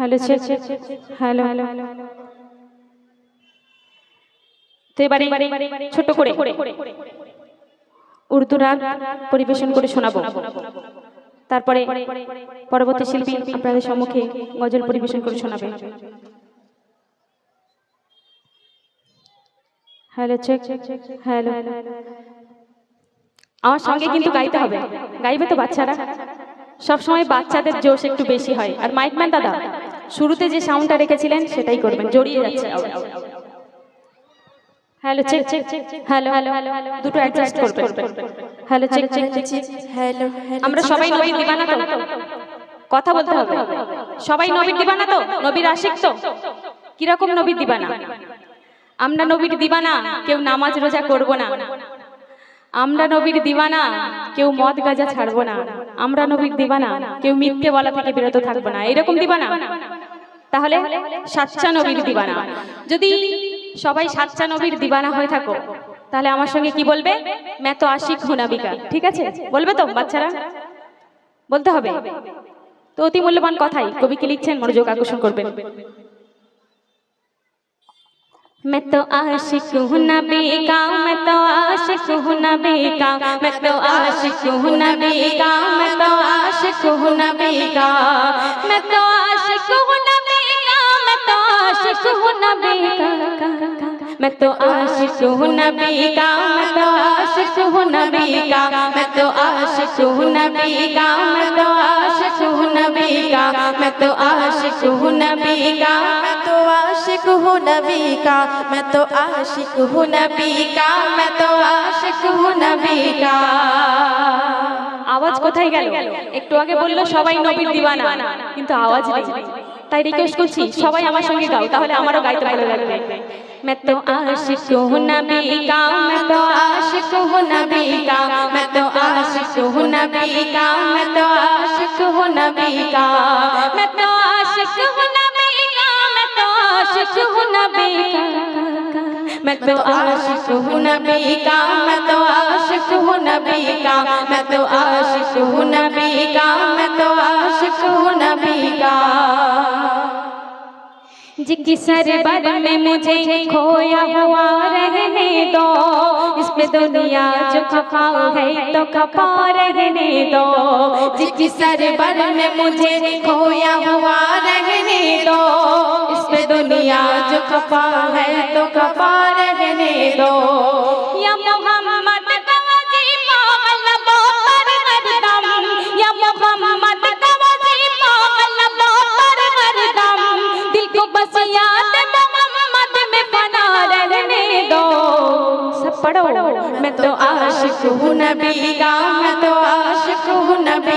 Hello hello hello তো এবারে ছোট করে উর্দু রাগ পরিবেশন করে শোনাবো। তারপরে পরবর্তী শিল্পী আপনাদের সম্মুখে গজল পরিবেশন করে শোনাবে। Hello check. হ্যালো। আমার সঙ্গে কিন্তু গাইতে হবে। গাইবে তো বাচ্চারা। সবসময় বাচ্চাদের জোশ একটু বেশি হয়। আর মাইকম্যান দাদা শুরুতে যে সাউন্ডটা রেখেছিলেন সেটাই করবেন। জড়িয়ে যাচ্ছে hello check check hello hello hello দুটো অ্যাডজাস্ট করবেন। Hello check check check hello আমরা সবাই নবীর দিবানা তো? কথা বলতে হবে। সবাই নবীর দিবানা তো? নবীর আশিক তো? কীরকম নবীর দিবানা? আমরা নবীর দিবানা কেউ নামাজ রোজা করব না। আমরা নবীর দিবানা কেউ মদ গাজা ছাড়বো না। আমরা নবীর দিবানা কেউ মিথ্যে বলা থেকে বিরত থাকব না। এরকম দিবানা? তাহলে সাচ্চা নবীর দিবানা যদি সবাই সাচ্চা নবীর দিবানা হয়ে থাকো তাহলে আমার সঙ্গে কি বলবে मैं তো আশিক হুনাবিকা ঠিক আছে বলবে তো বাচ্চারা বলতে হবে তো অতি মূল্যবান কথাই কবি কি লিখছেন মনোযোগ আকর্ষণ করবেন मैं तो आशिक हूँ नबी का मैं तो आशिक हूँ नबी का मैं तो आशिक हूँ नबी का मैं तो आशिक हूँ नबी का हूँ नबी का मैं तो आशिक हूँ नबी का मैं तो आशिक हूँ नबी का मैं तो आशिक हूँ नबी का मैं तो आशिक हूँ नबी का मैं तो आशिक हूँ नबी का मैं तो आशिक हूँ नबी का मैं तो आशिक हूँ नबी का मैं तो आशिक हूँ नबी का আওয়াজ কোথায় গেল একটু আগে বললো সবাই নবীর দিবানা কিন্তু আওয়াজ নেই তাই রিকোয়েস্ট করছি সবাই আমার সঙ্গে গাও তাহলে আমারও গাইতে ভালো লাগবে मैं तो आशिक हूँ नबी का मैं तो आशिक हूँ नबी का मैं तो आशिक हूँ नबी का मैं तो आशिक हूँ नबी का मैं तो आशिक हूँ नबी का मैं तो आशिक हूँ नबी का मैं तो आशिक हूँ नबी का मैं तो आशिक हूँ नबी का। मैं तो आशिक हूँ नबी का। मैं तो आशिक हूँ नबी का। जिसकी सरबर में मुझे खोया हुआ रहने दो इस पे दुनिया जो खफा है तो खफा रहने दो। जिसकी सरबर में मुझे खोया हुआ रहने दो इस पे दुनिया जो खफा है तो खफा रहने दो।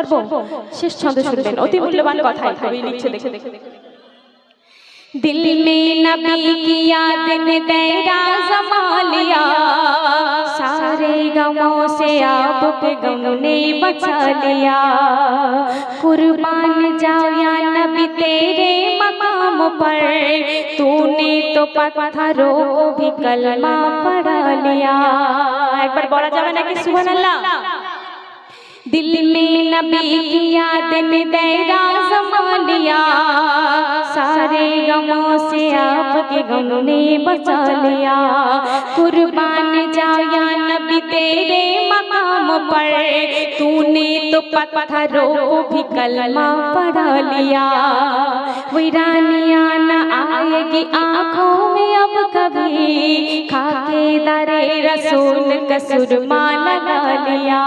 সর্ব শেষ ছন্দ শুনবেন অতি মূল্যবান কথা কবি লিখছে দেখে দেখে दिल में नबी की याद ने तेरा समा लिया सारे गमों से आपके गम ने बचा लिया कुर्बान जाओ या नबी तेरे मकाम पर तूने तो पत्थरों को भी कलमा पढ़ा लिया एक बार बोला जावे ना कि सुबह अल्लाह दिल में नबी की याद ने तेरा समा लिया। सारे गमों से आपके गम ने बचा लिया। कुर्बान जाया नबी तेरे मकाम पर। तो पत्थरों को भी कलमा पढ़ा लिया। वीरानिया न आएगी आँखों में अब कभी। खाके दरे रसूल कसूरमा लगा लिया।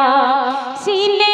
सीने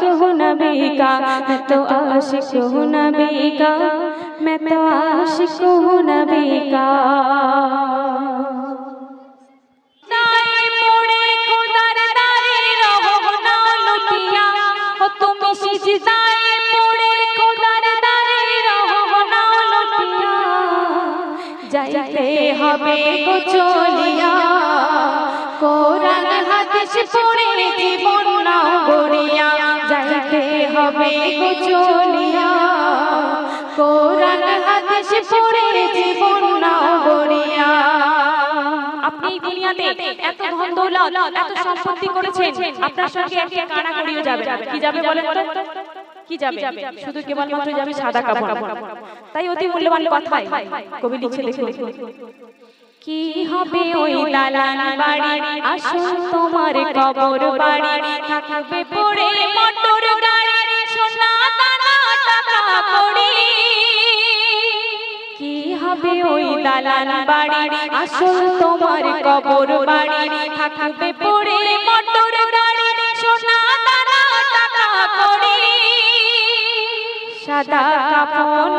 आशिक हूँ नबी का मैं तो आशिक हूँ नबी का मैं तो आशिक हूँ नबी का तुम सिजदाए मोड़े को दारे दारे रहो ना लुटिया जाइते হবে গো হাদিস পড়ে জীবন না গড়িয়া, যাইতে হবে গো চলিয়া। কোরআন পড়ে জীবন আপনি দুনিয়াতে এত ধন দৌলত, এত সম্পত্তি করেছেন, আপনার সঙ্গে একটি কানা যাবে কি যাবে বলেন তো? কি যাবে? শুধু কেবলমাত্র যাবে সাদা কাপড়। তাই অতি মূল্যবান কথাই কবি লিখে লিখে। কি হবে ওই দালান বাড়ি? আসল তোমার কবর বাড়ি। থাকবে পড়ে মোটর গাড়ি, সোনা দানা, টাকা কি হবে ওই দালান বাড়ি? আসল তোমার কবর বাড়ি। থাকবে পড়ে মোটর গাড়ি, সোনা দানা, টাকা সাদা কাফন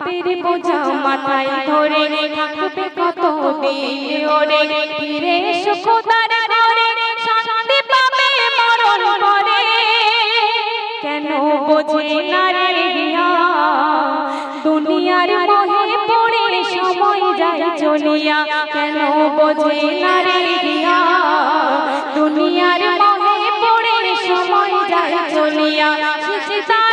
পাপের বোঝা মাথায় ধরে থাকবে কত দিন। ওরে ফিরে সুখদার ঘরে, শান্তি পাবে মরণ পরে। কেন বোঝে না রে দুনিয়ার মোহে পড়ে সময় যায় চলিয়া। কেন বোঝে না রে দুনিয়ার মোহে পড়ে সময় যায় চলিয়া। সিজদায়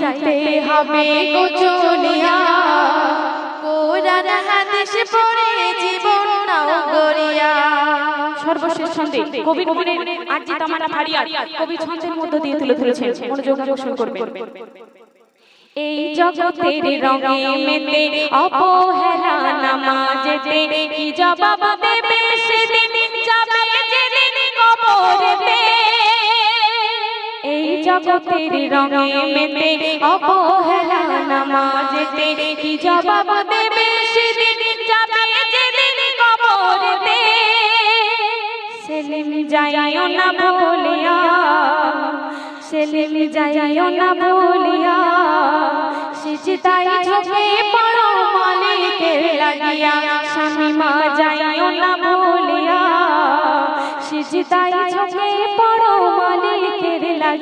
যাইতে হবে গো কোরআন হাদিস পড়ে জীবন নাও গড়িয়া। সর্বশেষ ছন্দে কবি কবির আরজি তামানা ফারিয়ার কবি ছন্দের মধ্য দিয়ে তুলে ধরেছেন। মনোযোগ আকর্ষণ করবেন। এই জগতের রঙে মেতে অবহেলা নামাজেতে কি জবাব দেবে? জগতের রঙে মেতে, অবহেলা নামাজেতে কি জবাব দেবে সেদিন? যাবে যেদিন কবরেতে। সেলিম যাইও না বলিয়া সেলিম যাইও না বলিয়া সিজদাই ঝুঁকে পড়ো মালিকের লাগিয়া, স্বামী যাইও না বলিয়া সিজদাই ঝুঁকে পড়ো মালিকের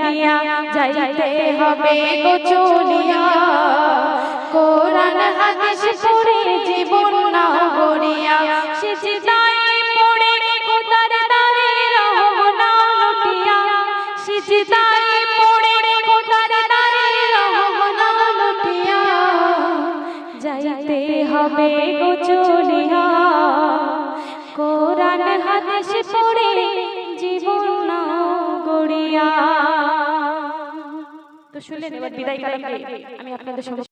লাগিয়া যাইতে হবে গো চলিয়া। কোরআন হাদিস পড়ে জীবন না গড়িয়া সিজদাই শুনলেন এবার বিদায় কালামকে আমি আপনাদের সঙ্গে